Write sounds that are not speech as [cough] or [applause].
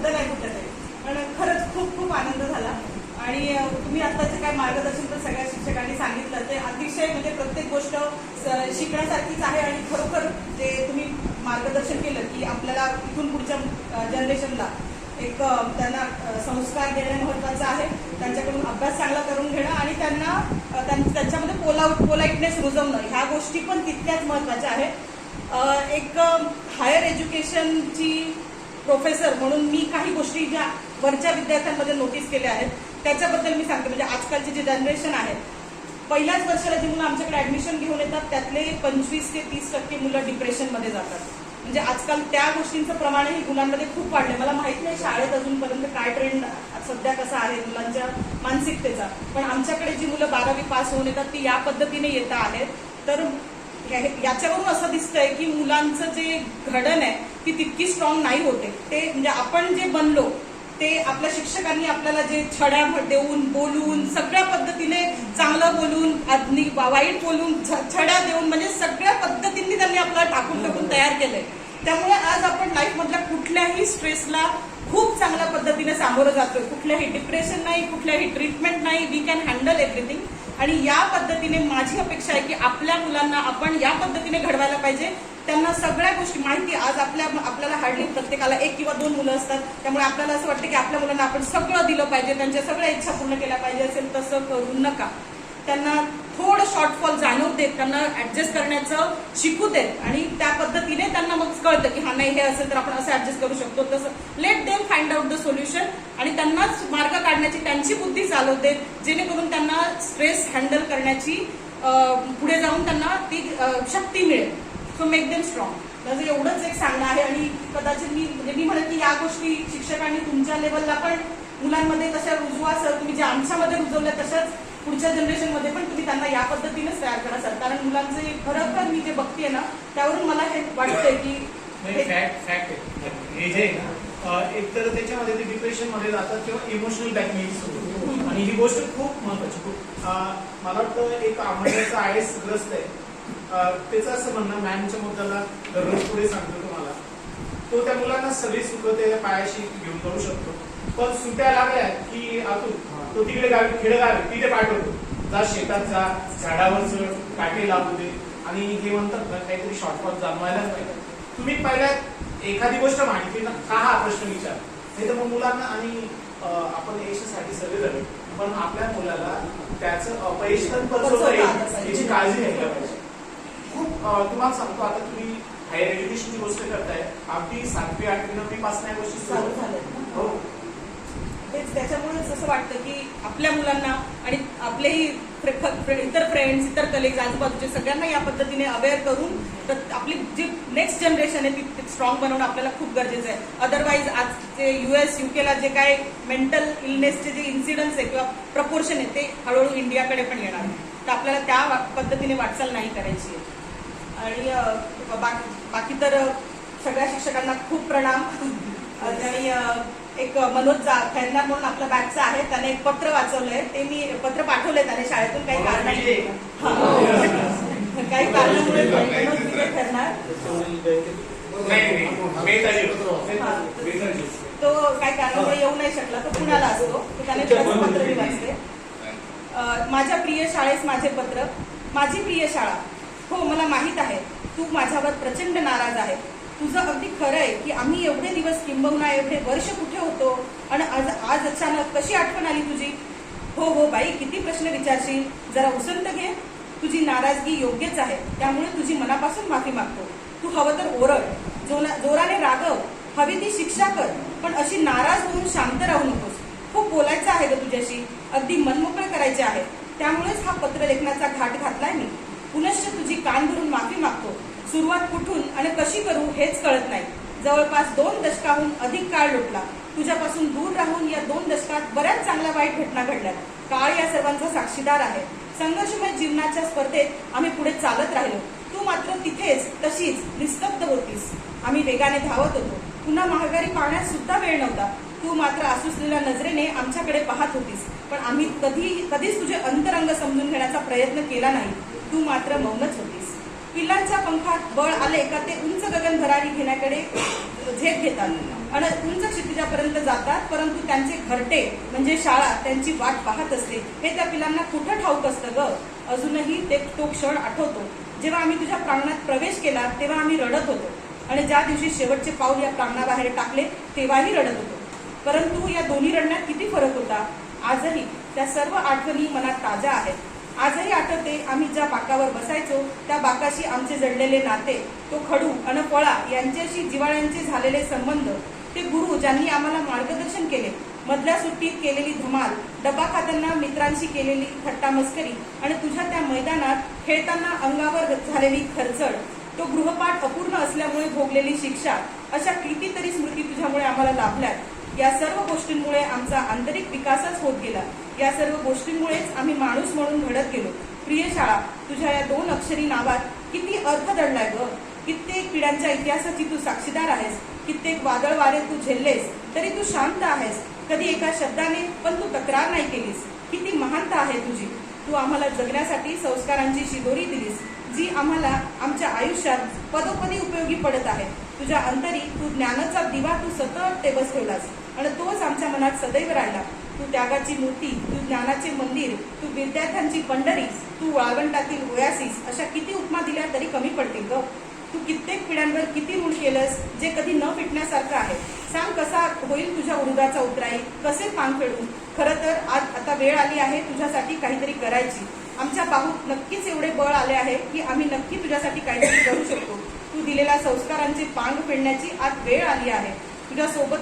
शब्द नाही कुठे पण खरंच खूप खूप आनंद झाला. आणि तुम्ही आत्ताचे काय मार्गदर्शन तर सगळ्या शिक्षकांनी सांगितलं. ते अतिशय म्हणजे प्रत्येक गोष्ट स- शिकण्यासारखीच आहे आणि खरोखर जे तुम्ही मार्गदर्शन केलं की आपल्याला इथून पुढच्या जनरेशनला एक त्यांना संस्कार देणं महत्वाचं आहे. त्यांच्याकडून अभ्यास चांगला करून घेणं आणि त्यांना त्यांच्यामध्ये पोला पोलाइटनेस रुजवणं. ह्या गोष्टी पण तितक्याच महत्त्वाच्या आहेत. एक हायर एज्युकेशनची प्रोफेसर म्हणून मी काही गोष्टी ज्या वरच्या विद्यार्थ्यांमध्ये नोटीस केल्या आहेत त्याच्याबद्दल मी सांगते. म्हणजे आजकालची जी जनरेशन आहे पहिल्याच वर्षाला जी मुलं आमच्याकडे ऍडमिशन घेऊन येतात त्यातले पंचवीस ते तीस टक्के मुलं डिप्रेशनमध्ये जातात. म्हणजे आजकाल त्या गोष्टींचं प्रमाणही मुलांमध्ये खूप वाढलंय. मला माहीत नाही शाळेत अजूनपर्यंत काय ट्रेंड सध्या कसा आहे मुलांच्या मानसिकतेचा. पण आमच्याकडे जी मुलं बारावी पास होऊन येतात ती या पद्धतीने येत आहेत तर याच्यावरून असं दिसतंय की मुलांचं जे घडण आहे ती तितकी स्ट्रॉंग नाही होते. ते म्हणजे आपण जे बनलो ते आपल्या शिक्षकांनी आपल्याला जे छड्या देऊन बोलून सगळ्या पद्धतीने चांगलं बोलून आदनी वाईट बोलून छ- छड्या देऊन म्हणजे सगळ्या पद्धतींनी त्यांनी आपल्याला टाकून टाकून तयार केलंय. त्यामुळे आज आपण लाईफमधल्या कुठल्याही स्ट्रेसला खूप चांगल्या पद्धतीने सामोरं जातोय. कुठल्याही डिप्रेशन नाही कुठल्याही ट्रीटमेंट नाही. वी कॅन हँडल एव्हरीथिंग आणि या पद्धतीने माझी अपेक्षा आहे की आपल्या मुलांना आपण या पद्धतीने घडवायला पाहिजे. त्यांना सगळ्या गोष्टी माहिती आज आपल्या आपल्याला हार्डली प्रत्येकाला एक किंवा दोन मुलं असतात. त्यामुळे आपल्याला असं वाटतं की आपल्या मुलांना आपण सगळं दिलं पाहिजे त्यांच्या सगळ्या इच्छा पूर्ण केल्या पाहिजे असेल तसं करू नका. त्यांना थोडं शॉर्टफॉल जाणवू देत त्यांना ऍडजस्ट करण्याचं शिकू देत. आणि त्या पद्धतीने त्यांना मग कळतं की हा नाही हे असेल तर आपण असं ऍडजस्ट करू शकतो. तसं let them find out the solution आणि त्यांनाच मार्ग काढण्याची त्यांची बुद्धी चालवते जेणेकरून त्यांना स्ट्रेस हँडल करण्याची पुढे जाऊन त्यांना ती शक्ती मिळेल. सो मेक देम स्ट्रॉंग माझं एवढंच एक सांगणं आहे आणि कदाचित मी म्हणजे मी म्हणत की या गोष्टी शिक्षकांनी तुमच्या लेवलला पण मुलांमध्ये तशा रुजवा सर तुम्ही जे आमच्यामध्ये रुजवल्या तशाच पुढच्या जनरेशनमध्ये पण तुम्ही त्यांना या पद्धतीनेच तयार करा. सर कारण मुलांचे खरोखर मी जे बघतेय ना त्यावरून मला हे वाटतंय की हे- फॅक्ट फॅक्ट हे जे आहे ना त्याच्यामध्ये ते डिप्रेशनमध्ये जातात किंवा इमोशनल ब्लॅकमेलिंग आणि ही गोष्ट खूप महत्वाची खूप मला वाटतं एक आमच्याचं आय एस ग्रस्त आहे त्याचं असं म्हणणं मॅमच्या मुद्द्याला दररोज पुढे सांगतो तुम्हाला. तो त्या मुलांना सगळी सुख त्याच्या पायाशी घेऊन जाऊ शकतो. पण सुट्या लागल्या की आतून तो तिकडे गावी खेडेगाव तिथे पाठवतो. जा शेतात जा झाडावर चढ काटे लागू दे. आणि हे म्हणतात ना काहीतरी शॉर्टकट जाणवायलाच पाहिजे. तुम्ही पहिल्या एखादी गोष्ट माहिती ना का हा प्रश्न विचार नाही तर मग मुलांना आणि आपण यशासाठी सगळे झालो. पण आपल्या मुलाला त्याचं अपयश. याची काळजी घ्यायला पाहिजे. खूप तुम्हाला सांगतो आता तुम्ही हायर एज्युकेशनची गोष्ट करताय. अगदी सातवी आठवी नववी पासून या गोष्टी सुरू हो. तेच त्याच्यामुळेच असं वाटतं की आपल्या मुलांना आणि आपलेही इतर फ्रेंड्स इतर कलिग्स आजूबाजूचे सगळ्यांना या पद्धतीने अवेअर करून तर आपली जी नेक्स्ट जनरेशन आहे ती स्ट्रॉंग बनवणं आपल्याला खूप गरजेचं आहे. अदरवाईज आज जे एस युकेला जे काय मेंटल इलनेसचे जे इन्सिडन्स आहे किंवा प्रपोर्शन आहे ते हळूहळू इंडियाकडे पण येणार आहे. तर आपल्याला त्या पद्धतीने वाटचाल नाही करायची आहे. आणि बाकी बाकी तर सगळ्या शिक्षकांना खूप प्रणाम. [laughs] आणि एक मनोज खैरनार म्हणून आपला बॅचचा आहे त्याने एक पत्र वाचवलंय. ते मी पत्र पाठवलंय त्याने शाळेतून काही कारणामुळे. हा. काही कारणामुळे मनोज खैरनार तो काही कारणामुळे येऊ नाही शकला तो पुण्याला असतो. त्याने पत्र मी वाचते माझ्या प्रिय शाळेस माझे पत्र. माझी प्रिय शाळा. हो मला माहीत आहे. तू माझ्यावर प्रचंड नाराज आहे. तुझं अगदी खरं आहे की आम्ही एवढे दिवस किंबहुना एवढे वर्ष कुठे होतो आणि आज आज अचानक कशी आठवण आली तुझी? हो हो बाई किती प्रश्न विचारशील. जरा उसंत घे. तुझी नाराजगी योग्यच आहे. त्यामुळे तुझी मनापासून माफी मागतो. तू हवं तर ओरड. जोराने रागव. हवी ती शिक्षा कर. पण अशी नाराज होऊन शांत राहू नकोस. खूप बोलायचं आहे ग तुझ्याशी. अगदी मनमोकळं करायचे आहे. त्यामुळेच हा पत्र लेखनाचा घाट घातलाय मी. पुनश्च तुझी कान भरून माफी मागतो. सुरुवात कुठून आणि कशी करू हेच कळत नाही. जवळपास दोन दशकाहून अधिक काळ लोटला. तुझ्यापासून दूर राहून या दोन दशकात बऱ्याच चांगल्या वाईट घटना घडल्यात काळ या सर्वांचा साक्षीदार आहे. संघर्षमय जीवनाच्या स्पर्धेत आम्ही पुढे चालत राहिलो. तू मात्र तिथेच तशीच निस्तब्ध होतीस. आम्ही वेगाने धावत होतो. पुन्हा महागारी पाहण्यास सुद्धा वेळ नव्हता. तू मात्र आसुसलेल्या नजरेने आमच्याकडे पाहत होतीस. पण आम्ही कधी कधीच तुझे अंतरंग समजून घेण्याचा प्रयत्न केला नाही. तू मात्र मौनच होतीस पिल्लांच्या पंखात बळ आले का ते उंच गगन भरारी घेण्याकडे झेप घेतात. आणि उंच क्षितिजापर्यंत जातात परंतु त्यांचे घरटे म्हणजे शाळा त्यांची वाट पाहत असते. हे त्या पिलांना कुठं ठाऊक असतं ग? अजूनही ते तो क्षण आठवतो. जेव्हा आम्ही तुझ्या प्रांगणात प्रवेश केला तेव्हा आम्ही रडत होतो. आणि ज्या दिवशी शेवटचे पाऊल या प्रांगणाबाहेर टाकले तेव्हाही रडत होतो. परंतु या दोन्ही रडण्यात किती फरक होता? आजही त्या सर्व आठवणी मनात ताज्या आहेत. आजही आठवते आम्ही ज्या बाकावर बसायचो त्या बाकाशी आमचे जडलेले नाते तो खडू अन पळा यांच्याशी जिवाळ्यांचे झालेले संबंध ते गुरु ज्यांनी आम्हाला मार्गदर्शन केले मधल्या सुट्टीत केलेली धमाल डबा खाताना मित्रांशी केलेली थट्टा मस्करी आणि तुझ्या त्या मैदानात खेळताना अंगावर झालेली खरचड तो गृहपाठ अपूर्ण असल्यामुळे भोगलेली शिक्षा अशा कितीतरी स्मृती तुझ्यामुळे आम्हाला लाभल्यात. या सर्व गोष्टींमुळे आमचा आंतरिक विकासच होत गेला. या सर्व गोष्टींमुळेच आम्ही माणूस म्हणून घडत गेलो. प्रिय शाळा तुझ्या या दोन अक्षरी नावात किती अर्थ दडलाय ग. कित्येक पिढ्यांच्या इतिहासाची तू साक्षीदार आहेस. कित्येक वादळ वारे तू झेललेस तरी तू शांत आहेस. कधी एका शब्दाने पण तू तक्रार नाही केलीस. किती महानता आहे तुझी. तू आम्हाला जगण्यासाठी संस्कारांची शिदोरी दिलीस जी आम्हाला आमच्या आयुष्यात पदोपदी उपयोगी पडत आहे तुझ्या अंतरी तू ज्ञानाचा दिवा तू सतत टेबस ठेवलास. आणि तोच आमच्या मनात सदैव राहिला. तू त्यागाची मूर्ती तू ज्ञानाचे मंदिर तू विद्यार्थ्यांची पंढरी तू वाळवंटातील ओयासीस अशा किती उपमा दिल्या तरी कमी पडतील ग. तू कित्येक पिढ्यांवर किती ऋण केलंस जे कधी न फिटण्यासारखं आहे. सांग कसा होईल तुझ्या उडगाचा उतराई? कसे पान फेडून खरं तर आज आता वेळ आली आहे तुझ्यासाठी काहीतरी करायची. आमच्या बाहूत नक्कीच एवढे बळ आले आहे की आम्ही नक्की तुझ्यासाठी काहीतरी करू शकतो. तू दिलेल्या संस्कारांचे पांग फेडण्याची आज वेळ आली आहे. तुझ्यासोबत